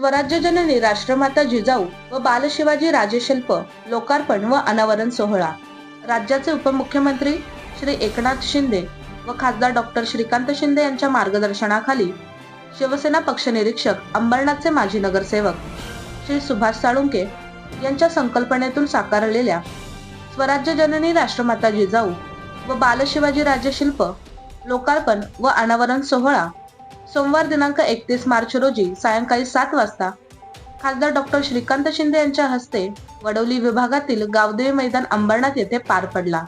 स्वराज्य जननी राष्ट्रमाता जिजाऊ व बालशिवाजी राजेशिल्प लोकार्पण व अनावरण सोहळा. राज्याचे उपमुख्यमंत्री श्री एकनाथ शिंदे व खासदार डॉक्टर श्रीकांत शिंदे यांच्या मार्गदर्शनाखाली शिवसेना पक्षनिरीक्षक अंबरनाथचे माजी नगरसेवक श्री सुभाष साळुंके यांच्या संकल्पनेतून साकारलेल्या स्वराज्य जननी राष्ट्रमाता जिजाऊ व बालशिवाजी राजशिल्प लोकार्पण व अनावरण सोहळा सोमवार दिनांक एकतीस मार्च रोजी सायंकाळी सात वाजता खासदार डॉक्टर श्रीकांत शिंदे यांच्या हस्ते वडवली विभागातील गावदेवी मैदान अंबरनाथ येथे पार पडला.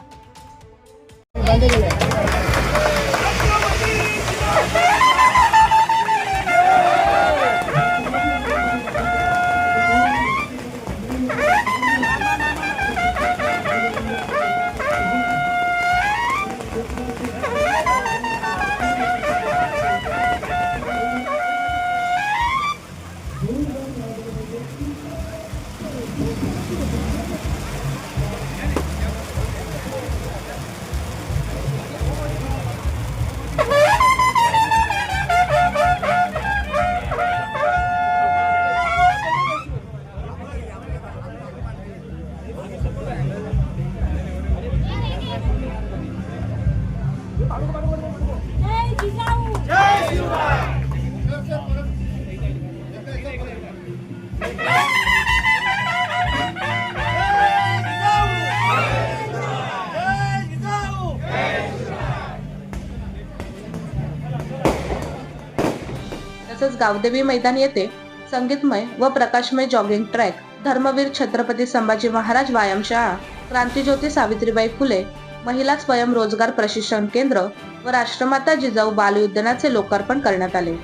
गावदेवी मैदान येथे संगीतमय व प्रकाशमय जॉगिंग ट्रॅक धर्मवीर छत्रपती संभाजी महाराज व्यायामशाळा क्रांतीज्योती सावित्रीबाई फुले महिला स्वयंरोजगार प्रशिक्षण केंद्र व राष्ट्रमाता जिजाऊ बाल उद्यानाचे लोकार्पण करण्यात आले.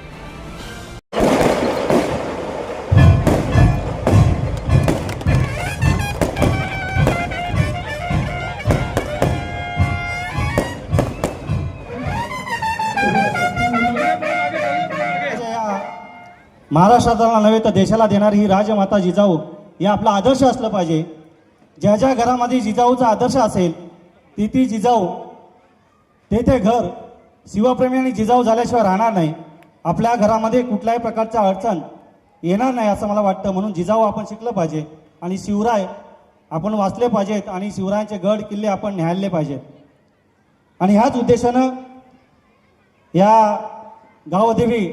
महाराष्ट्राला नव्हे तर देशाला देणारी ही राजमाता जिजाऊ हे आपला आदर्श असलं पाहिजे. ज्या ज्या घरामध्ये जिजाऊचा आदर्श असेल ती ती जिजाऊ ते ते घर शिवप्रेमी आणि जिजाऊ झाल्याशिवाय राहणार नाही. आपल्या घरामध्ये कुठल्याही प्रकारच्या अडचण येणार नाही असं मला वाटतं. म्हणून जिजाऊ आपण शिकलं पाहिजे आणि शिवराय आपण वाचले पाहिजेत आणि शिवरायांचे गड किल्ले आपण न्यायले पाहिजेत आणि ह्याच उद्देशानं या गावदेवी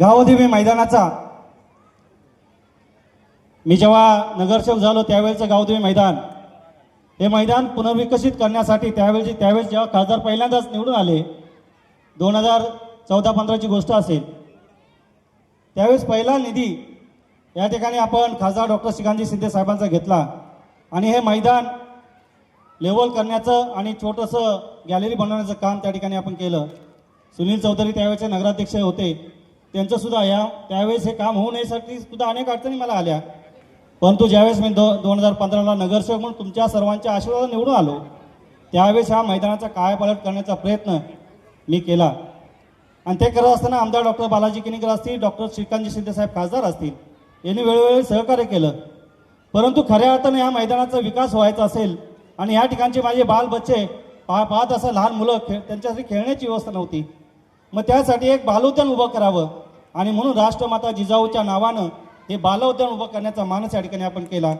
गावदेवी मैदानाचा. मी जेव्हा नगरसेवक झालो त्यावेळेचं गावदेवी मैदान. हे मैदान पुनर्विकसित करण्यासाठी त्यावेळेची त्यावेळेस जेव्हा खासदार पहिल्यांदाच निवडून आले दोन हजार चौदा पंधराची गोष्ट असेल. त्यावेळेस पहिला निधी या ठिकाणी आपण खासदार डॉक्टर श्रीकांतजी शिंदे साहेबांचा घेतला. आणि हे मैदान लेवल करण्याचं आणि छोटंसं गॅलरी बनवण्याचं काम त्या ठिकाणी आपण केलं. सुनील चौधरी त्यावेळेचे नगराध्यक्ष होते. त्यांचं सुद्धा या त्यावेळेस हे काम होऊ नयेसाठी सुद्धा अनेक अडचणी मला आल्या. परंतु ज्यावेळेस मी दो दोन हजार पंधराला नगरसेवक म्हणून तुमच्या सर्वांच्या आशीर्वादाने निवडून आलो त्यावेळेस ह्या मैदानाचा कायापालट करण्याचा प्रयत्न मी केला. आणि ते करत असताना आमदार डॉक्टर बालाजी किनीकर असतील डॉक्टर श्रीकांतजी शिंदेसाहेब खासदार असतील यांनी वेळोवेळी सहकार्य केलं. परंतु खऱ्या अर्थाने या मैदानाचा विकास व्हायचा असेल आणि या ठिकाणचे माझे बाल बच्चे पा पाहत असं लहान मुलं खेळ त्यांच्यासाठी खेळण्याची व्यवस्था नव्हती. मग त्यासाठी एक बालोद्यान उभं करावं. आणि म्हणून राष्ट्रमाता जिजाऊच्या नावानं हे बालोद्यान उभं करण्याचा मानस या ठिकाणी आपण केला.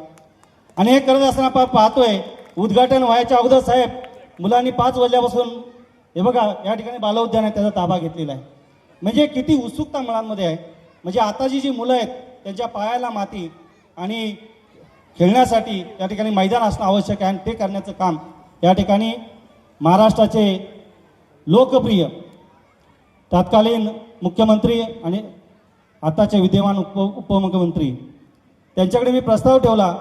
आणि हे करत असताना आपण पाहतोय उद्घाटन व्हायच्या अगोदर साहेब मुलांनी पाच वाजल्यापासून हे बघा या ठिकाणी बालउद्यान आहे त्याचा ताबा घेतलेला आहे. म्हणजे किती उत्सुकता मुलांमध्ये आहे. म्हणजे आताची जी मुलं आहेत त्यांच्या पायाला माती आणि खेळण्यासाठी या ठिकाणी मैदान असणं आवश्यक आहे आणि ते करण्याचं काम या ठिकाणी महाराष्ट्राचे लोकप्रिय तत्कालीन मुख्यमंत्री आणि आताचे विद्यमान उप उपमुख्यमंत्री त्यांच्याकडे मी प्रस्ताव ठेवला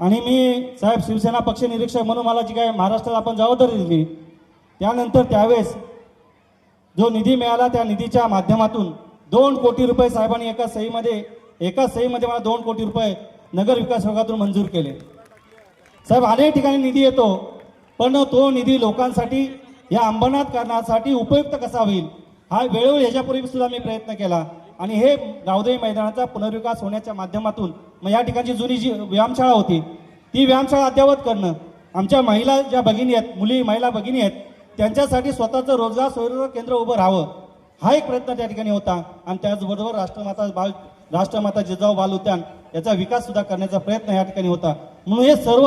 आणि मी साहेब शिवसेना पक्ष निरीक्षक म्हणून मला जी काय महाराष्ट्रात आपण जबाबदारी दिली त्यानंतर त्यावेळेस जो निधी मिळाला त्या निधीच्या माध्यमातून दोन कोटी रुपये साहेबांनी एका सहीमध्ये एका सहीमध्ये मला दोन कोटी रुपये नगर विकास विभागातून मंजूर केले. साहेब अनेक ठिकाणी निधी येतो पण तो निधी लोकांसाठी या अंबरनाथ करण्यासाठी उपयुक्त कसा होईल? हा वेळोवेळी ह्याच्यापूर्वी सुद्धा मी प्रयत्न केला. आणि हे गावदेवी मैदानाचा पुनर्विकास होण्याच्या माध्यमातून मग या ठिकाणची जुनी जी व्यायामशाळा होती ती व्यायामशाळा अद्ययावत करणं. आमच्या महिला ज्या भगिनी आहेत मुली महिला भगिनी आहेत त्यांच्यासाठी स्वतःचं रोजगार स्वयंरोजगार केंद्र उभं राहावं. हा एक प्रयत्न त्या ठिकाणी होता. आणि त्याचबरोबर राष्ट्रमाता बाल राष्ट्रमाता जिजाऊ बाल उद्यान याचा विकास सुद्धा करण्याचा प्रयत्न या ठिकाणी होता. म्हणून हे सर्व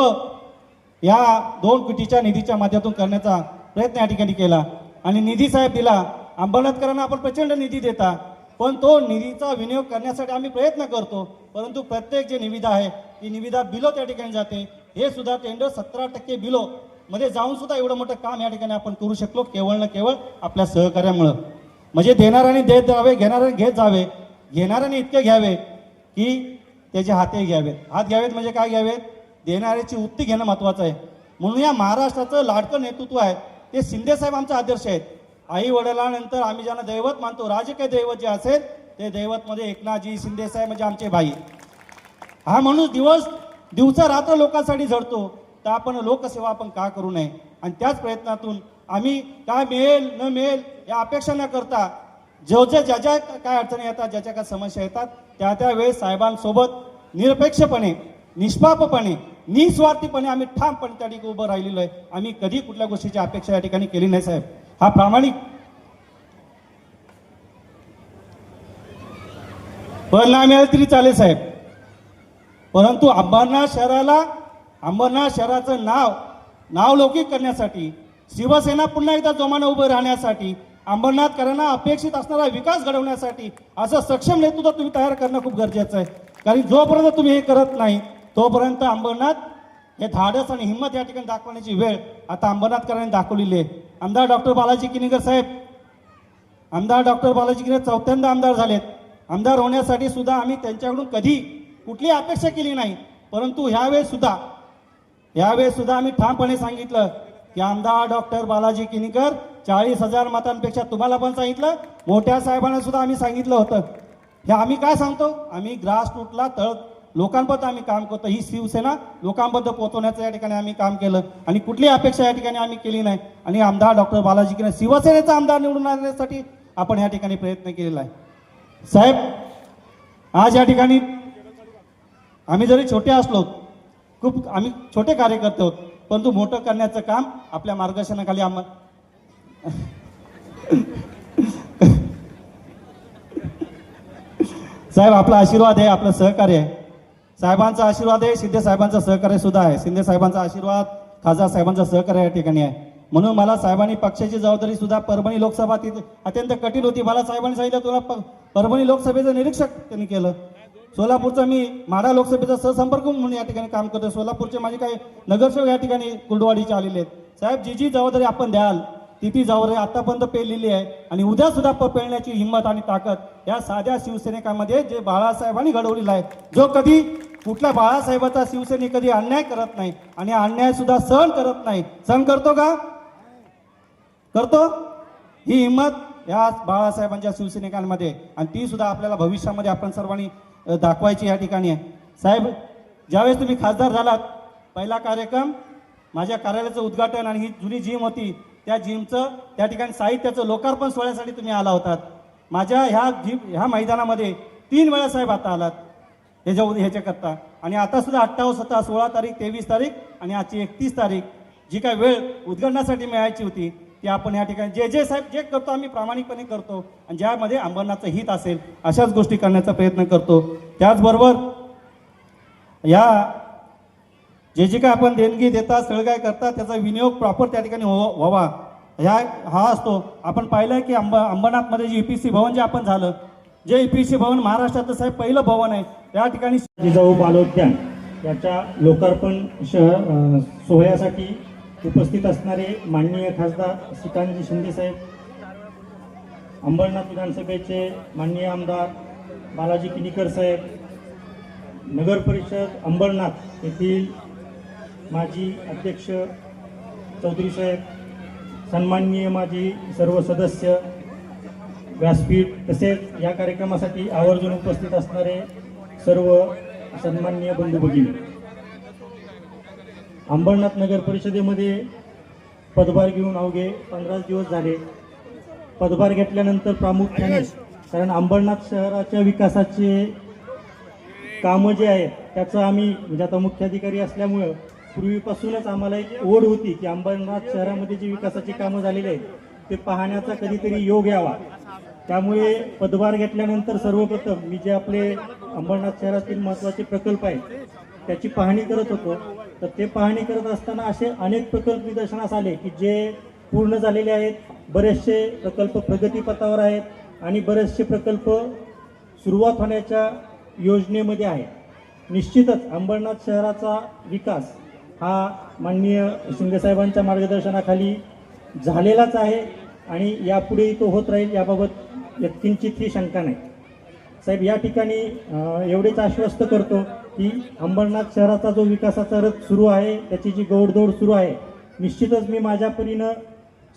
या दोन कोटीच्या निधीच्या माध्यमातून करण्याचा प्रयत्न या ठिकाणी केला. आणि निधी साहेब दिला. अंबरनाथकरांना आपण प्रचंड निधी देता पण तो निधीचा विनियोग करण्यासाठी आम्ही प्रयत्न करतो परंतु प्रत्येक जे निविदा आहे ती निविदा बिलो त्या ठिकाणी जाते. हे सुद्धा टेंडर सतरा टक्के बिलो मध्ये जाऊन सुद्धा एवढं मोठं काम या ठिकाणी आपण करू शकलो केवळ ना केवळ आपल्या सहकार्यामुळं. म्हणजे देणाऱ्याने देत जावे घेणाऱ्याने घेत जावे घेणाऱ्याने इतके घ्यावे की त्याचे हातही घ्यावेत. हात घ्यावेत म्हणजे काय घ्यावेत? देणाऱ्याची उत्ती घेणं महत्वाचं आहे. म्हणून या महाराष्ट्राचं लाडकं नेतृत्व आहे ते शिंदे साहेब आमचे आदर्श आहेत. आई वडिलांनंतर आम्ही ज्यांना दैवत मानतो राजकीय दैवत जे असेल ते दैवतमध्ये एकनाथजी शिंदेसाहेब म्हणजे आमचे भाई. हा माणूस दिवस दिवसा रात्र लोकांसाठी झडतो तर आपण लोकसेवा आपण का करू नये? आणि त्याच प्रयत्नातून आम्ही काय मिळेल न मिळेल या अपेक्षा न करता जो जे ज्या ज्या काय अडचणी येतात ज्याच्या काय समस्या येतात त्या त्या वेळेस साहेबांसोबत निरपेक्षपणे निष्पापपणे निस्वार्थीपणे आम्ही ठामपणे त्या ठिकाणी उभं राहिलेलो आहे. आम्ही कधी कुठल्या गोष्टीची अपेक्षा या ठिकाणी केली नाही साहेब. हा प्रामाणिक. पण नाही मिळालं तरी चालेल साहेब. परंतु अंबरनाथ शहराला अंबरनाथ शहराचं नाव नावलौकिक करण्यासाठी शिवसेना पुन्हा एकदा जोमानं उभं राहण्यासाठी अंबरनाथकरांना अपेक्षित असणारा विकास घडवण्यासाठी असं सक्षम नेतृत्व तुम्ही तयार करणं खूप गरजेचं आहे. कारण जोपर्यंत तुम्ही हे करत नाही तोपर्यंत अंबरनाथ हे धाडस आणि हिंमत या ठिकाणी दाखवण्याची वेळ आता अंबरनाथकरांनी दाखवलेली आहे. आमदार डॉक्टर बालाजी किनीकर साहेब आमदार डॉक्टर बालाजी किनीकर चौथ्यांदा आमदार झालेत. आमदार होण्यासाठी सुद्धा आम्ही त्यांच्याकडून कधी कुठली अपेक्षा केली नाही परंतु ह्यावेळेस सुद्धा यावेळेस सुद्धा आम्ही ठामपणे सांगितलं की आमदार डॉक्टर बालाजी किनीकर चाळीस हजार मतांपेक्षा तुम्हाला पण सांगितलं मोठ्या साहेबांना सुद्धा आम्ही सांगितलं होतं. हे आम्ही काय सांगतो? आम्ही ग्रास रूटला तळ लोकांबद्दल आम्ही काम करतो. ही शिवसेना लोकांबद्दल पोहोचवण्याचं या ठिकाणी आम्ही काम केलं. आणि कुठली अपेक्षा या ठिकाणी आम्ही केली नाही. आणि आमदार डॉक्टर बालाजी किरण शिवसेनेचा आमदार निवडून आणण्यासाठी आपण या ठिकाणी प्रयत्न केलेला आहे. साहेब आज या ठिकाणी आम्ही जरी छोटे असलो खूप आम्ही छोटे कार्यकर्ते आहोत परंतु मोठं करण्याचं काम आपल्या मार्गदर्शनाखाली आम साहेब आपला आशीर्वाद आहे आपलं सहकार्य आहे. साहेबांचा आशीर्वाद आहे शिंदे साहेबांचा सहकार्य सुद्धा आहे. शिंदे साहेबांचा आशीर्वाद खासदार साहेबांचा सहकार्य या ठिकाणी आहे. म्हणून मला साहेबांनी पक्षाची जबाबदारी सुद्धा परभणी लोकसभा तिथे अत्यंत कठीण होती. मला साहेबांनी सांगितलं तुला प- परभणी लोकसभेचं निरीक्षक त्यांनी केलं. सोलापूरचं मी माढा लोकसभेचा सहसंपर्क म्हणून या ठिकाणी काम करतो सोलापूरचे माझे काही नगरसेवक या ठिकाणी कुंडवाडीचे आलेले आहेत. साहेब जी जी जबाबदारी आपण द्याल ती ती जबाबदारी आतापर्यंत पेरलेली आहे आणि उद्या सुद्धा प- हिंमत आणि ताकद या साध्या शिवसैनिकांमध्ये जे बाळासाहेबांनी घडवलेला आहे. जो कधी कुठल्या बाळासाहेबाचा शिवसेने कधी अन्याय करत नाही आणि अन्याय सुद्धा सहन करत नाही. सहन करतो का? करतो. ही हिंमत या बाळासाहेबांच्या शिवसैनिकांमध्ये आणि ती सुद्धा आपल्याला भविष्यामध्ये आपण सर्वांनी दाखवायची या ठिकाणी आहे. साहेब ज्यावेळेस तुम्ही खासदार झालात पहिला कार्यक्रम माझ्या कार्यालयाचं उद्घाटन आणि ही जुनी जिम होती त्या जिमचं त्या ठिकाणी साहित्याचं लोकार्पण सोहळ्यासाठी तुम्ही आला होतात. माझ्या ह्या जिम ह्या मैदानामध्ये तीन वेळा साहेब आता आलात. ह्याच्या ह्याच्याकरता. आणि आता सुद्धा अठ्ठावन्न सतरा सोळा तारीख तेवीस तारीख आणि आजची एकतीस तारीख जी काय वेळ उद्घाटनासाठी मिळायची होती ती आपण या ठिकाणी जे जे साहेब जे करतो आम्ही प्रामाणिकपणे करतो आणि ज्यामध्ये अंबरनाथचं हित असेल अशाच गोष्टी करण्याचा प्रयत्न करतो. त्याचबरोबर या जे जे काय आपण देणगी देता सगळं काय करता त्याचा विनियोग प्रॉपर त्या ठिकाणी हो- व्हावा. ह्या हा असतो. आपण पाहिलं की अंब अंबरनाथमध्ये जे सी भवन जे आपण झालं जे सी भवन महाराष्ट्रातलं साहेब पहिलं भवन आहे. त्या ठिकाणी जिजाऊ बालोद्यान याच्या लोकार्पण श सोहळ्यासाठी उपस्थित असणारे माननीय खासदार श्रीकांतजी शिंदेसाहेब अंबरनाथ विधानसभेचे माननीय आमदार बालाजी किनीकर साहेब नगर परिषद अंबरनाथ येथील माजी अध्यक्ष चौधरी साहेब सन्माननीय माजी सर्व सदस्य व्यासपीठ तसेच या कार्यक्रमासाठी आवर्जून उपस्थित असणारे सर्व सन्माननीय बंधू भगिनी. अंबरनाथ नगर परिषदेमध्ये पदभार घेऊन अवघे पंधरा दिवस झाले. पदभार घेतल्यानंतर प्रामुख्याने कारण अंबरनाथ शहराच्या विकासाचे कामं जे आहेत त्याचं आम्ही म्हणजे आता मुख्याधिकारी असल्यामुळं पूर्वीपासूनच आम्हाला एक ओढ होती की अंबरनाथ शहरामध्ये जी विकासाची कामं झालेली आहेत ते पाहण्याचा कधीतरी योग यावा. त्यामुळे पदभार घेतल्यानंतर सर्वप्रथम मी जे आपले अंबरनाथ शहरातील महत्त्वाचे प्रकल्प आहेत त्याची पाहणी करत होतो. तर ते पाहणी करत असताना असे अनेक प्रकल्प निदर्शनास आले की जे पूर्ण झालेले आहेत. बरेचसे प्रकल्प प्रगतीपथावर आहेत आणि बरेचसे प्रकल्प सुरुवात होण्याच्या योजनेमध्ये आहे निश्चितच अंबरनाथ शहराचा विकास हा माननीय शिंदेसाहेबांच्या मार्गदर्शनाखाली झालेलाच आहे आणि यापुढेही तो होत राहील याबाबत यत्किंचितही शंका नाही. साहेब या ठिकाणी एवढेच आश्वस्त करतो की अंबरनाथ शहराचा जो विकासाचा रथ सुरू आहे त्याची जी गौडदौड सुरू आहे निश्चितच मी माझ्या परीनं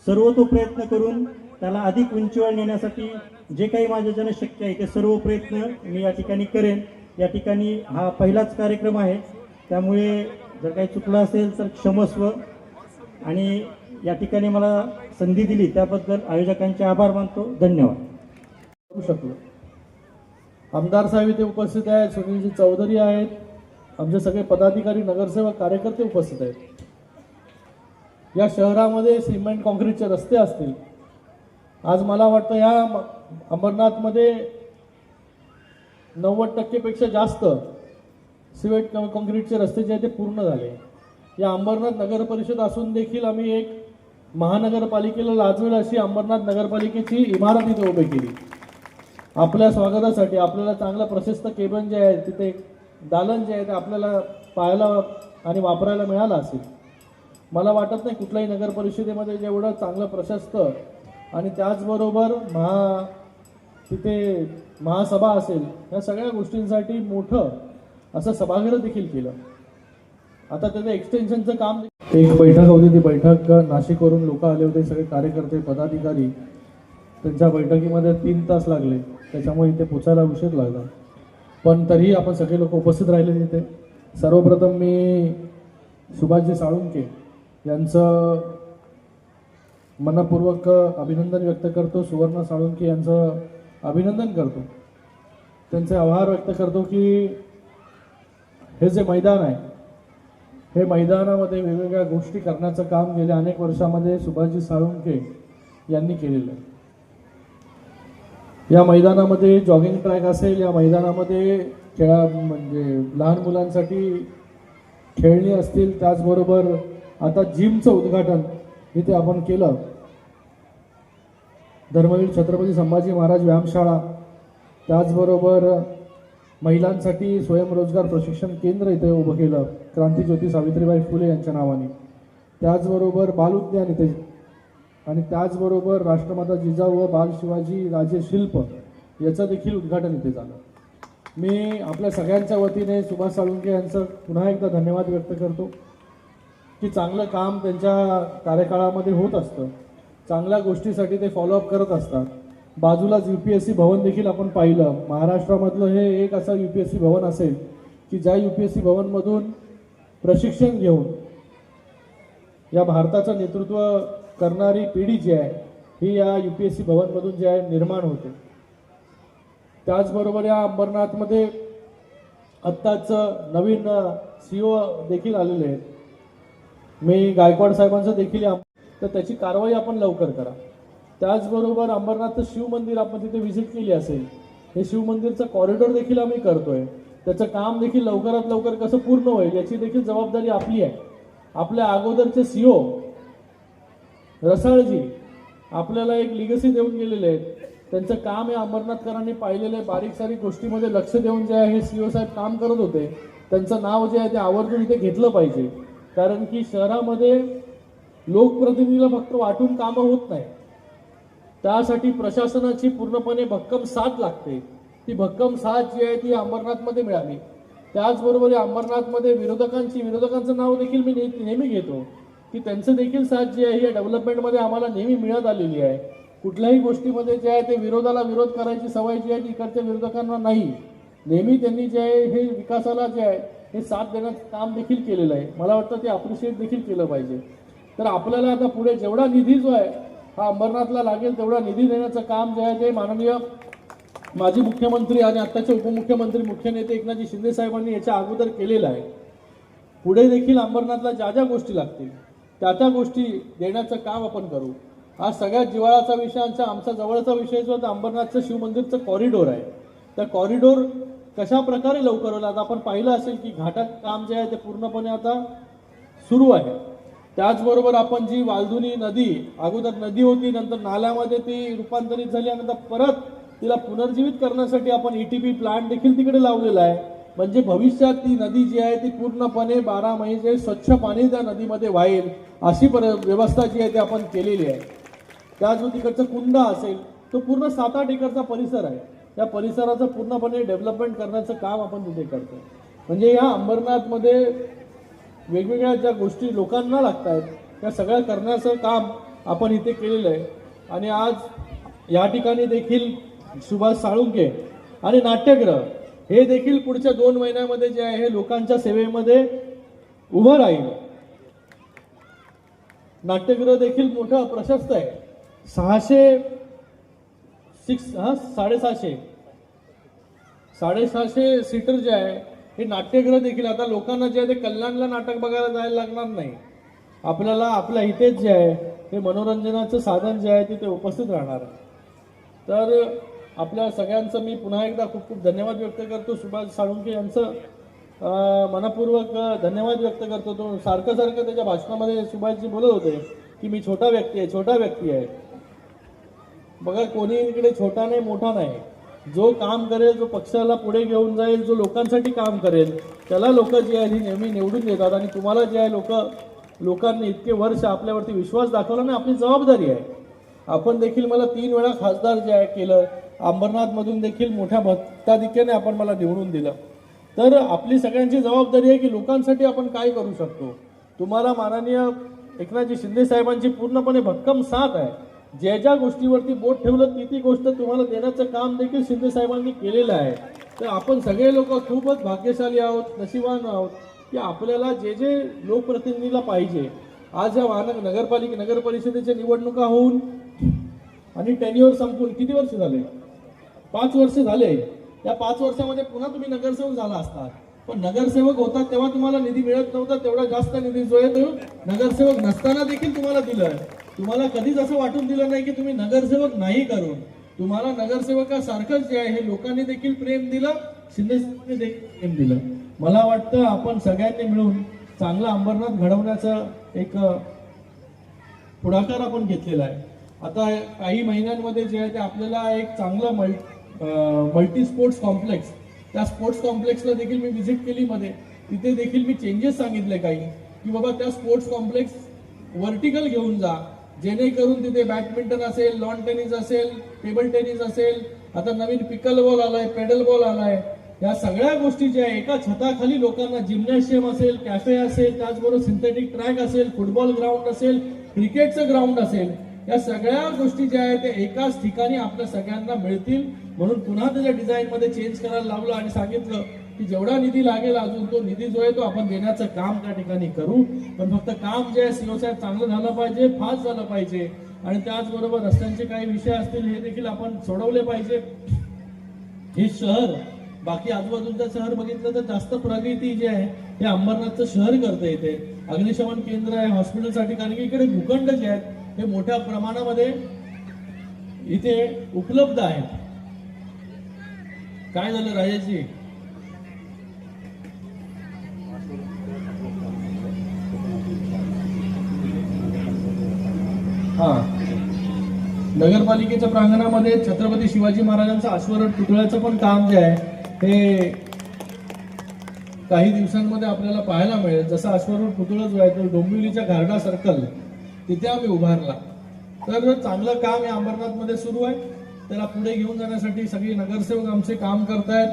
सर्व तो प्रयत्न करून त्याला अधिक उंचीवर नेण्यासाठी जे काही माझ्याच्यानं शक्य आहे ते सर्व प्रयत्न मी या ठिकाणी करेन. या ठिकाणी हा पहिलाच कार्यक्रम आहे. त्यामुळे जर काही चुकलं असेल तर क्षमस्व. आणि या ठिकाणी मला संधी दिली त्याबद्दल आयोजकांचे आभार मानतो. धन्यवाद. करू शकलो. आमदार साहेब इथे उपस्थित आहेत सुनीलजी चौधरी आहेत आमचे सगळे पदाधिकारी नगरसेवक कार्यकर्ते उपस्थित आहेत. या शहरामध्ये सिमेंट कॉन्क्रीटचे रस्ते असतील. आज मला वाटतं या अंबरनाथमध्ये नव्वद टक्केपेक्षा जास्त सिमेंट कॉन्क्रीटचे रस्ते जे आहेत ते पूर्ण झाले. या अंबरनाथ नगर परिषद असून देखील आम्ही एक महानगरपालिकेला लाजवेल अशी अंबरनाथ नगरपालिकेची इमारत इथे उभी केली. आपल्या स्वागतासाठी आपल्याला चांगलं प्रशस्त केबन जे आहे तिथे दालन जे आहे ते आपल्याला पाहायला आणि वापरायला मिळालं असेल. मला वाटत नाही कुठल्याही नगर परिषदेमध्ये जेवढं चांगलं प्रशस्त आणि त्याचबरोबर महा तिथे महासभा असेल या सगळ्या गोष्टींसाठी मोठं असं सभागृह देखील केलं. आता त्याचं एक्सटेन्शनचं काम एक बैठक होती ती बैठक नाशिकवरून लोक आले होते सगळे कार्यकर्ते पदाधिकारी. त्यांच्या बैठकीमध्ये तीन तास लागले. त्याच्यामुळे इथे पोचायला उशीर लागला. पण तरीही आपण सगळे लोक उपस्थित राहिले तिथे सर्वप्रथम मी सुभाषजी साळुंके यांचं मनपूर्वक अभिनंदन व्यक्त करतो. सुवर्ण साळुंके यांचं अभिनंदन करतो. त्यांचे आभार व्यक्त करतो की हे जे मैदान आहे हे मैदानामध्ये वेगवेगळ्या गोष्टी करण्याचं काम गेल्या अनेक वर्षामध्ये सुभाषजी साळुंके यांनी केलेलं आहे. या मैदानामध्ये जॉगिंग ट्रॅक असेल या मैदानामध्ये खेळा म्हणजे लहान मुलांसाठी खेळणी असतील त्याचबरोबर आता जिमचं उद्घाटन इथे आपण केलं. धर्मवीर छत्रपती संभाजी महाराज व्यायामशाळा त्याचबरोबर महिलांसाठी स्वयंरोजगार प्रशिक्षण केंद्र इथे उभं केलं क्रांतीज्योती सावित्रीबाई फुले यांच्या नावाने. त्याचबरोबर बालउद्यान इथे आणि त्याचबरोबर राष्ट्रमाता जिजाऊ व बाल शिवाजी राजे शिल्प याचं देखील उद्घाटन इथे झालं. मी आपल्या सगळ्यांच्या वतीने सुभाष साळुंके यांचं पुन्हा एकदा धन्यवाद व्यक्त करतो. की चांगलं काम त्यांच्या कार्यकाळामध्ये होत असतं. चांगल्या गोष्टीसाठी ते फॉलोअप करत असतात. बाजूलाच U P S C Bhavan देखील आपण पाहिलं. महाराष्ट्रामधलं हे एक असं U P S C Bhavan असेल की ज्या यू पी एस सी भवनमधून प्रशिक्षण घेऊन या भारताचं नेतृत्व करणारी पिढी जी आहे ही या यू पी एस सी भवनमधून जी आहे निर्माण होते. त्याचबरोबर या अंबरनाथमध्ये आत्ताच नवीन सी ओ देखील आलेले आहेत. मी गायकवाड साहेबांचं देखील तर त्याची कारवाई आपण लवकर करा. त्याचबरोबर अंबरनाथचं शिवमंदिर आपण तिथे व्हिजिट केली असेल हे शिवमंदिरचं कॉरिडॉर देखील आम्ही करतोय. त्याचं काम देखील लवकरात लवकर कसं पूर्ण होईल याची देखील जबाबदारी आपली आहे. आपल्या अगोदरचे सीओ रसाळजी आपल्याला एक लिगसी देऊन गेलेले आहेत. त्यांचं काम हे अंबरनाथकरांनी पाहिलेलं आहे. बारीक सारीक गोष्टीमध्ये लक्ष देऊन जे आहे हे सीओ साहेब काम करत होते. त्यांचं नाव जे आहे ते आवर्जून इथे घेतलं पाहिजे. कारण की शहरामध्ये लोकप्रतिनिधीला फक्त वाटून कामं होत नाही. त्यासाठी प्रशासनाची पूर्णपणे भक्कम साथ लागते. ती भक्कम साथ जी आहे ती अंबरनाथमध्ये मिळाली. त्याचबरोबर अंबरनाथमध्ये विरोधकांची विरोधकांचं नाव देखील मी नेहमी घेतो. की त्यांचं देखील साथ जी आहे या डेव्हलपमेंटमध्ये आम्हाला नेहमी मिळत आलेली आहे. कुठल्याही गोष्टीमध्ये जे आहे ते विरोधाला विरोध करायची सवय जी आहे ती इकडच्या विरोधकांना नाही. नेहमी त्यांनी जे आहे हे विकासाला जे आहे हे साथ देण्याचं काम देखील केलेलं आहे. मला वाटतं ते अप्रिशिएट देखील केलं पाहिजे. तर आपल्याला आता पुढे जेवढा निधी जो आहे हा अंबरनाथला लागेल तेवढा निधी देण्याचं काम जे आहे ते माननीय माजी मुख्यमंत्री आणि आत्ताचे उपमुख्यमंत्री मुख्य नेते एकनाथजी शिंदे साहेबांनी याच्या अगोदर केलेलं आहे. पुढे देखील अंबरनाथला ज्या ज्या गोष्टी लागतील त्या त्या गोष्टी देण्याचं काम आपण करू. हा सगळ्यात जिव्हाळाचा विषय आमचा आमचा जवळचा विषय जो आहे अंबरनाथचं शिवमंदिरचं कॉरिडोर आहे. त्या कॉरिडोर कशा प्रकारे लवकर होईल? आता आपण पाहिलं असेल की घाटात काम जे आहे ते पूर्णपणे आता सुरू आहे. त्याचबरोबर आपण जी वालधुनी नदी अगोदर नदी होती नंतर नाल्यामध्ये ती रूपांतरित झाली आणि परत तिला पुनर्जीवित करण्यासाठी आपण ई टी पी प्लांट देखील तिकडे लावलेला आहे. म्हणजे भविष्यात ती नदी जी आहे ती पूर्णपणे बारा महिने स्वच्छ पाणी त्या नदीमध्ये वाहेल अशी पर व्यवस्था जी आहे ती आपण केलेली आहे. त्याचबरोबर तिकडचं कुंड असेल तो पूर्ण सात आठ एकरचा परिसर आहे. त्या परिसराचं पूर्णपणे डेव्हलपमेंट करण्याचं काम आपण तिथे करतो म्हणजे या अंबरनाथमध्ये वेगवेगळ्या ज्या गोष्टी लोकांना लागत आहेत त्या सगळ्या करण्याचं काम आपण इथे केलेलं आहे. आणि आज या ठिकाणी देखील सुभाष साळुंके आणि नाट्यग्रह हे देखील पुढच्या दोन महिन्यामध्ये जे आहे हे लोकांच्या सेवेमध्ये उभं राहील. नाट्यगृह देखील मोठं प्रशस्त आहे. सहाशे सिक्स हा साडेसहाशे. साडेसहाशे सीटर जे आहे हे नाट्यगृह देखील आता लोकांना जे आहे ते कल्याणला नाटक बघायला जायला लागणार नाही. आपल्याला आपल्या इथेच जे आहे हे मनोरंजनाचं साधन जे आहे तिथे उपस्थित राहणार. तर आपल्या सगळ्यांचं मी पुन्हा एकदा खूप खूप धन्यवाद व्यक्त करतो. सुभाष साळुंके यांचं मनपूर्वक धन्यवाद व्यक्त करतो. तो सारखं सारखं त्याच्या भाषणामध्ये सुभाषजी बोलत होते की मी छोटा व्यक्ती आहे छोटा व्यक्ती आहे. बघा कोणी इकडे छोटा नाही मोठा नाही. जो काम करेल जो पक्षाला पुढे घेऊन जाईल जो लोकांसाठी काम करेल त्याला लोक जे आहे नेहमी निवडून देतात आणि तुम्हाला जे आहे लोक लोकांनी इतके वर्ष आपल्यावरती विश्वास दाखवला आणि आपली जबाबदारी आहे. आपण देखील मला तीन वेळा खासदार जे आहे केलं अंबरनाथमधून देखील मोठ्या भक्ताधिक्याने आपण मला निवडून दिलं. तर आपली सगळ्यांची जबाबदारी आहे की लोकांसाठी आपण काय करू शकतो? तुम्हाला माननीय एकनाथजी शिंदे साहेबांची पूर्णपणे भक्कम साथ आहे. ज्या ज्या गोष्टीवरती बोट ठेवलं ती ती गोष्ट तुम्हाला देण्याचं काम देखील शिंदे साहेबांनी केलेलं आहे. तर आपण सगळे लोक खूपच भाग्यशाली आहोत नशिबान आहोत की आपल्याला जे जे लोकप्रतिनिधीला पाहिजे. आज या वाहनक नगरपालिका नगर परिषदेच्या निवडणुका होऊन आणि टेन्युअर संपून किती वर्ष झाले? पाच वर्ष झाले. या पाच वर्षामध्ये पुन्हा तुम्ही नगरसेवक झाला असतात पण नगरसेवक होता तेव्हा तुम्हाला निधी मिळत नव्हता तेवढा जास्त निधी जो आहे तो नगरसेवक नसताना देखील तुम्हाला दिलं तुम्हाला कधीच असं वाटून दिलं नाही की तुम्ही नगरसेवक नाही करून तुम्हाला नगरसेवकासारखंच जे आहे हे लोकांनी देखील प्रेम दिलं शिंदे देखील प्रेम दिलं. मला वाटतं आपण सगळ्यांनी मिळून चांगला अंबरनाथ घडवण्याचं एक पुढाकार आपण घेतलेला आहे. आता काही महिन्यांमध्ये जे आहे ते आपल्याला एक चांगलं मल्टी मल्टी स्पोर्ट्स कॉम्प्लेक्स त्या स्पोर्ट्स कॉम्प्लेक्सला देखील मी व्हिजिट केली मध्ये. तिथे देखील मी चेंजेस सांगितले काही. की बाबा त्या स्पोर्ट्स कॉम्प्लेक्स वर्टिकल घेऊन जा. जेणेकरून तिथे बॅडमिंटन असेल लॉन टेनिस असेल टेबल टेनिस असेल आता नवीन पिकल बॉल आलाय पेडल बॉल आलाय. या सगळ्या गोष्टी ज्या आहे एका छताखाली लोकांना जिम्नॅशियम असेल कॅफे असेल त्याचबरोबर सिंथेटिक ट्रॅक असेल फुटबॉल ग्राउंड असेल क्रिकेटचं ग्राउंड असेल या सगळ्या गोष्टी ज्या आहेत त्या एकाच ठिकाणी आपल्या सगळ्यांना मिळतील. म्हणून पुन्हा त्याच्या डिझाईनमध्ये चेंज करायला लावलं आणि सांगितलं की जेवढा निधी लागेल अजून तो निधी जो आहे तो आपण देण्याचं काम त्या ठिकाणी करू. पण फक्त काम जे आहे सीओ साहेब चांगलं झालं पाहिजे फास्ट झालं पाहिजे. आणि त्याचबरोबर रस्त्यांचे काही विषय असतील हे देखील आपण सोडवले पाहिजे. हे शहर बाकी आजूबाजूचं शहर बघितलं तर जास्त प्रगती जी आहे हे अंबरनाथचं शहर करतं इथे. अग्निशमन केंद्र आहे हॉस्पिटलसाठी कारण की इकडे भूखंड जे आहेत हे मोठ्या प्रमाणामध्ये इथे उपलब्ध आहेत. काय झालं राजाजी? हा. नगरपालिकेच्या प्रांगणामध्ये छत्रपती शिवाजी महाराजांचं आश्वरण पुतळ्याचं पण काम जे आहे हे काही दिवसांमध्ये आपल्याला पाहायला मिळेल. जसं आश्वरण पुतळा जो आहे तो डोंबिवलीच्या घारडा सर्कल तिथे आम्ही उभारला. तर चांगलं काम या अंबरनाथमध्ये सुरू आहे. त्याला पुढे घेऊन जाण्यासाठी सगळे नगरसेवक आमचे काम करतायत.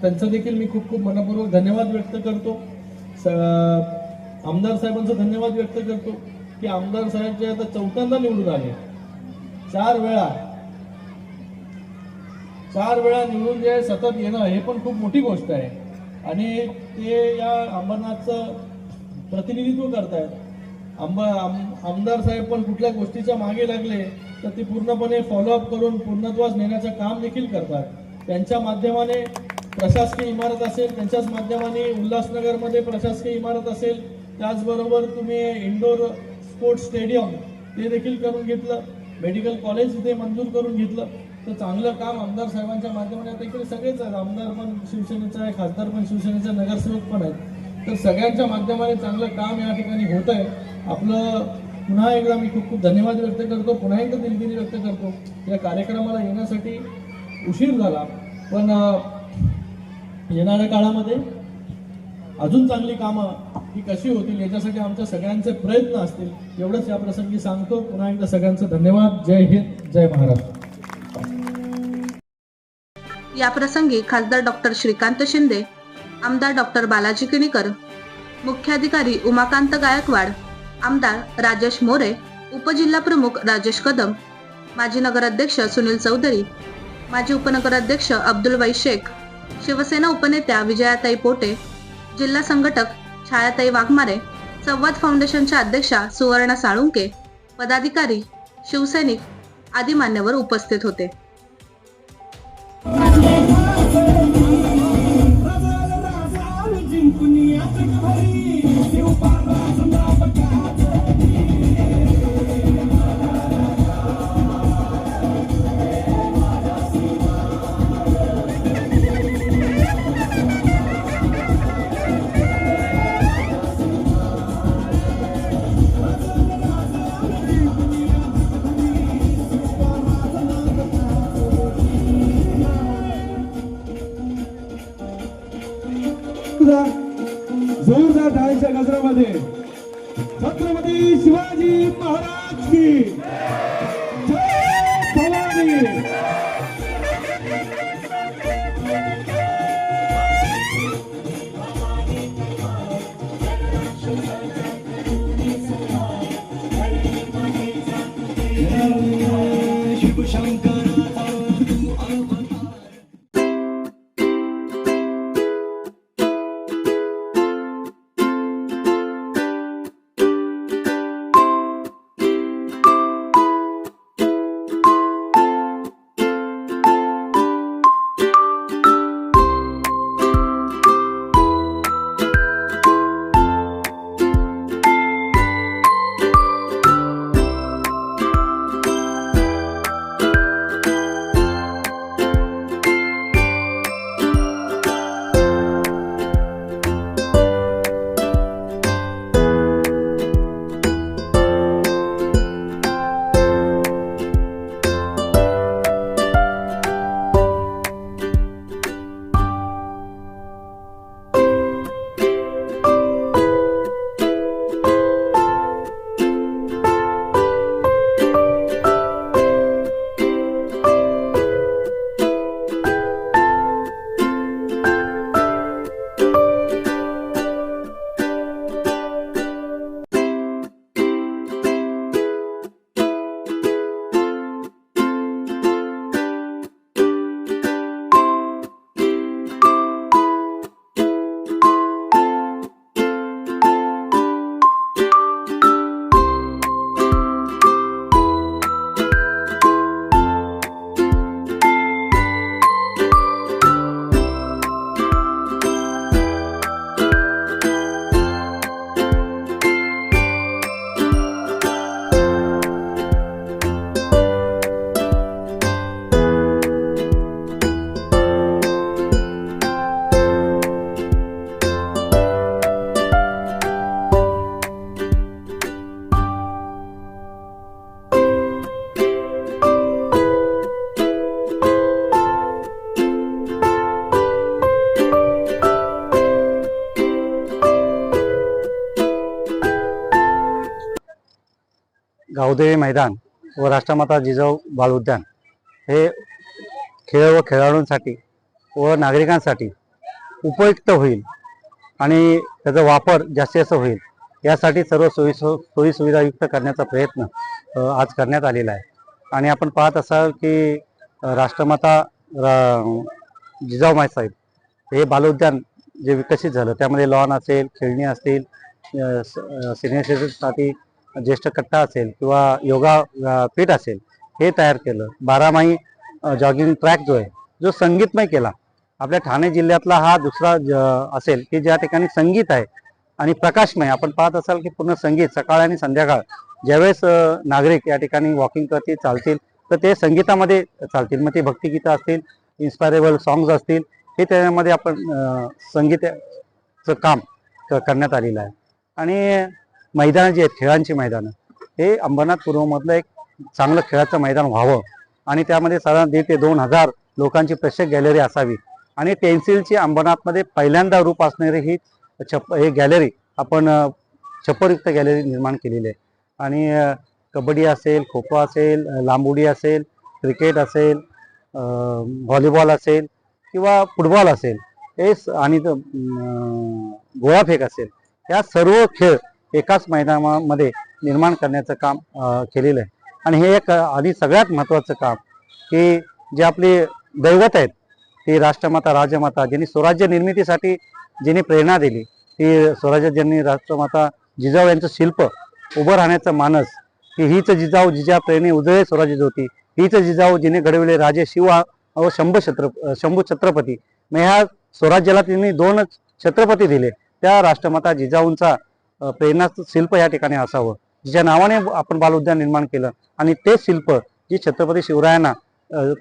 त्यांचं देखील मी खूप खूप मनपूर्वक धन्यवाद व्यक्त करतो. स- आमदार साहेबांचा धन्यवाद व्यक्त करतो की आमदार साहेब जे आता चौथ्यांदा निवडून आले. चार वेळा. चार वेळा निवडून जे सतत येणं हे पण खूप मोठी गोष्ट आहे. आणि ते या अंबरनाथचं प्रतिनिधित्व करतायत. आंबा आम- आमदार साहेब पण कुठल्या गोष्टीच्या मागे लागले तर ती पूर्णपणे फॉलोअप करून पूर्णत्वास नेण्याचं काम देखील करतात. त्यांच्या माध्यमाने प्रशासकीय इमारत असेल त्यांच्याच माध्यमाने उल्हासनगरमध्ये प्रशासकीय इमारत असेल त्याचबरोबर तुम्ही इंडोर स्पोर्ट्स स्टेडियम ते देखील करून घेतलं मेडिकल कॉलेज इथे मंजूर करून घेतलं तर चांगलं काम आमदार साहेबांच्या माध्यमाने. आता इकडे सगळेच आहेत आमदार पण शिवसेनेचा आहे खासदार पण शिवसेनेचा नगरसेवक पण आहेत. तर सगळ्यांच्या माध्यमाने चांगलं काम या ठिकाणी होत आहे. आपलं पुन्हा एकदा मी खूप खूप धन्यवाद व्यक्त करतो. पुन्हा एकदा दिलगिरी व्यक्त करतो. या कार्यक्रमाला येण्यासाठी उशीर झाला पण येणाऱ्या काळामध्ये अजून चांगली कामं ही कशी होतील याच्यासाठी आमच्या सगळ्यांचे प्रयत्न असतील. एवढंच या प्रसंगी सांगतो. पुन्हा एकदा सगळ्यांचं धन्यवाद. जय हिंद जय महाराष्ट्र. या प्रसंगी खासदार डॉक्टर श्रीकांत शिंदे आमदार डॉक्टर बालाजी किणीकर मुख्याधिकारी उमाकांत गायकवाड आमदार राजेश मोरे उपजिल्हा प्रमुख राजेश कदम माजी नगराध्यक्ष सुनील चौधरी माजी उपनगराध्यक्ष अब्दुल वाई शेख शिवसेना उपनेत्या विजयाताई पोटे जिल्हा संघटक छायाताई वाघमारे संवाद फाउंडेशनच्या अध्यक्षा सुवर्णा साळुंके पदाधिकारी शिवसैनिक आदी मान्यवर उपस्थित होते. para sa dapat ka. Gavdevi मैदान व राष्ट्रमाता जिजाऊ बाल उद्यान हे खेळ व खेळाडूंसाठी व नागरिकांसाठी उपयुक्त होईल आणि त्याचा वापर जास्तीत जास्त होईल. यासाठी सर्व सोयी सोयी सुविधायुक्त करण्याचा प्रयत्न आज करण्यात आलेला आहे. आणि आपण पाहत असाल की राष्ट्रमाता रा- जिजाऊ माईसाहेब हे बालोद्यान जे विकसित झालं त्यामध्ये लॉन असेल खेळणी असतील सिनियर सिटीजनसाठी ज्येष्ठ कट्टा असेल किंवा योगा पीठ असेल हे तयार केलं. बारामाही जॉगिंग ट्रॅक जो आहे जो संगीतमय केला. आपल्या ठाणे जिल्ह्यातला हा दुसरा ज- असेल की ज्या ठिकाणी संगीत आहे आणि प्रकाशमय. आपण पाहत असाल की पूर्ण संगीत सकाळ आणि संध्याकाळ ज्यावेळेस नागरिक या ठिकाणी वॉकिंग करतील चालतील तर ते संगीतामध्ये चालतील. मग ते भक्तिगीतं असतील इन्स्पायरेबल सॉंग्स असतील हे त्याच्यामध्ये आपण संगीताचं काम क- करण्यात आलेलं आहे. आणि मैदानं जी आहेत खेळांची मैदानं हे अंबरनाथ पूर्वमधलं एक चांगलं खेळाचं मैदान व्हावं. आणि त्यामध्ये साधारण दीड ते दोन हजार लोकांची प्रेक्षक गॅलरी असावी. आणि पेन्सिलची अंबरनाथमध्ये पहिल्यांदा रूप असणारी ही छप हे गॅलरी आपण छप्परयुक्त गॅलरी निर्माण केलेली आहे. आणि कबड्डी असेल खो खो असेल लांबुडी असेल क्रिकेट असेल व्हॉलीबॉल असेल किंवा फुटबॉल असेल हे स- आणि गोळाफेक असेल या सर्व खेळ एकाच मैदानामध्ये निर्माण करण्याचं काम केलेलं आहे. आणि हे एक आधी सगळ्यात महत्त्वाचं काम की जे आपले दैवत आहेत ती राष्ट्रमाता राजमाता ज्यांनी स्वराज्य निर्मितीसाठी ज्यांनी प्रेरणा दिली ती स्वराज्य ज्यांनी राष्ट्रमाता जिजाऊ यांचं शिल्प उभं राहण्याचं मानस की हीच जिजाऊ जिजा प्रेरणे उजळे स्वराज्य ज्योती हीच जिजाऊ जिने घडविले राजे शिवा व शंभू छत्र शंभू छत्रपती. मग ह्या स्वराज्याला त्यांनी दोन छत्रपती दिले. त्या राष्ट्रमाता जिजाऊंचा प्रेरणा शिल्प या ठिकाणी असावं. जिच्या नावाने आपण बाल उद्यान निर्माण केलं आणि ते शिल्प जी छत्रपती शिवरायांना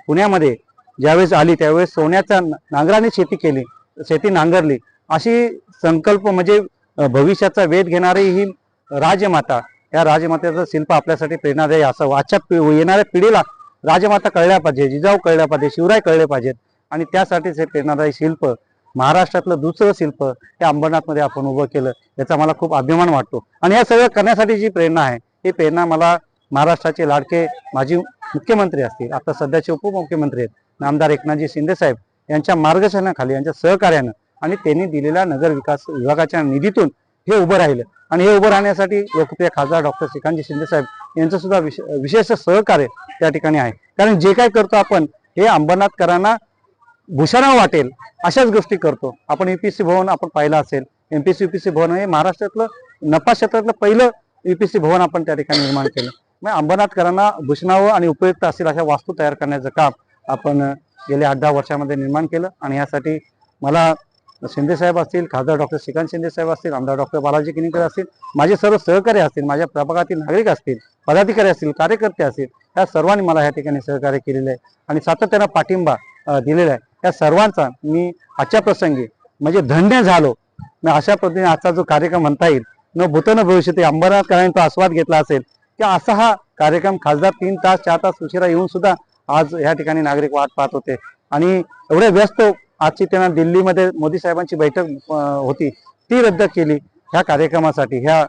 पुण्यामध्ये ज्यावेळेस आली त्यावेळेस सोन्याच्या नांगराने शेती केली शेती नांगरली अशी संकल्प म्हणजे भविष्याचा वेध घेणारी ही राजमाता या राजमातेचं शिल्प आपल्यासाठी प्रेरणादायी असावं. आजच्या पि- येणाऱ्या पिढीला राजमाता कळल्या पाहिजे जिजाऊ कळल्या पाहिजे शिवराय कळले पाहिजेत आणि त्यासाठीच हे प्रेरणादायी शिल्प महाराष्ट्रातलं दुसरं शिल्प हे अंबरनाथमध्ये आपण उभं केलं याचा मला खूप अभिमान वाटतो. आणि या सगळं करण्यासाठी जी प्रेरणा आहे ही प्रेरणा मला महाराष्ट्राचे लाडके माजी मुख्यमंत्री असतील आता सध्याचे उपमुख्यमंत्री आहेत नामदार एकनाथजी शिंदेसाहेब यांच्या मार्गदर्शनाखाली यांच्या सहकार्यानं आणि त्यांनी दिलेल्या नगर विकास विभागाच्या निधीतून हे उभं राहिलं. आणि हे उभं राहण्यासाठी लोकप्रिय खासदार डॉक्टर श्रीकांतजी शिंदेसाहेब यांचं सुद्धा विशेष सहकार्य त्या ठिकाणी आहे. कारण जे काय करतो आपण हे अंबरनाथकरांना भूषणा वाटेल अशाच गोष्टी करतो. आपण युपीसी भवन आपण पाहिलं असेल एमपीसी युपीसी भवन हे महाराष्ट्रातलं नफा क्षेत्रातलं पहिलं युपीसी भवन आपण त्या ठिकाणी निर्माण केलं. मग अंबरनाथकरांना भूषणावं आणि उपयुक्त असेल अशा वास्तू तयार करण्याचं काम आपण गेल्या आठ दहा वर्षामध्ये निर्माण केलं. आणि यासाठी मला शिंदे साहेब असतील खासदार डॉक्टर श्रीकांत शिंदे साहेब असतील आमदार डॉक्टर बालाजी किनीकर असतील माझे सर्व सहकारी असतील माझ्या प्रभागातील नागरिक असतील पदाधिकारी असतील कार्यकर्ते असतील या सर्वांनी मला या ठिकाणी सहकार्य केलेलं आहे. आणि सातत्यानं पाठिंबा दिलेला आहे. त्या सर्वांचा मी आजच्या प्रसंगी म्हणजे धन्य झालो. मग अशा पद्धतीने आजचा जो कार्यक्रम म्हणता येईल न भूतन भविष्यात भविष्यती अंबरनाथकरांनी तो आस्वाद घेतला असेल की असा हा कार्यक्रम खासदार तीन तास चार तास उशिरा येऊन सुद्धा आज या ठिकाणी नागरिक वाट पाहत होते. आणि एवढे व्यस्त आजची त्यांना दिल्लीमध्ये मोदी साहेबांची बैठक होती ती रद्द केली. ह्या कार्यक्रमासाठी ह्या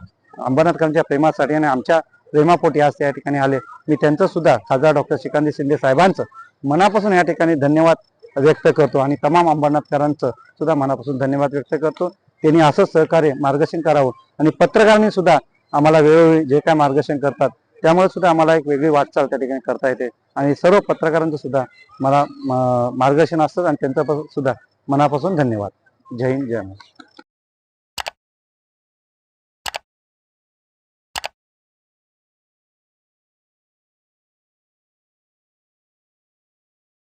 अंबरनाथकरांच्या प्रेमासाठी आणि आमच्या प्रेमापोटी आज त्या ठिकाणी आले. मी त्यांचं सुद्धा खासदार डॉक्टर श्रीकांत शिंदे साहेबांचं मनापासून या ठिकाणी धन्यवाद व्यक्त करतो आणि तमाम अंबरनाथकरांचं सुद्धा मनापासून धन्यवाद व्यक्त करतो. त्यांनी असंच सहकार्य मार्गदर्शन करावं आणि पत्रकारांनी सुद्धा आम्हाला वेळोवेळी जे काय मार्गदर्शन करतात त्यामुळे सुद्धा आम्हाला एक वेगळी वाटचाल त्या ठिकाणी करता येते. आणि सर्व पत्रकारांचं सुद्धा मला मार्गदर्शन असतं आणि त्यांचं सुद्धा मनापासून धन्यवाद. जय हिंद जय महाराष्ट्र.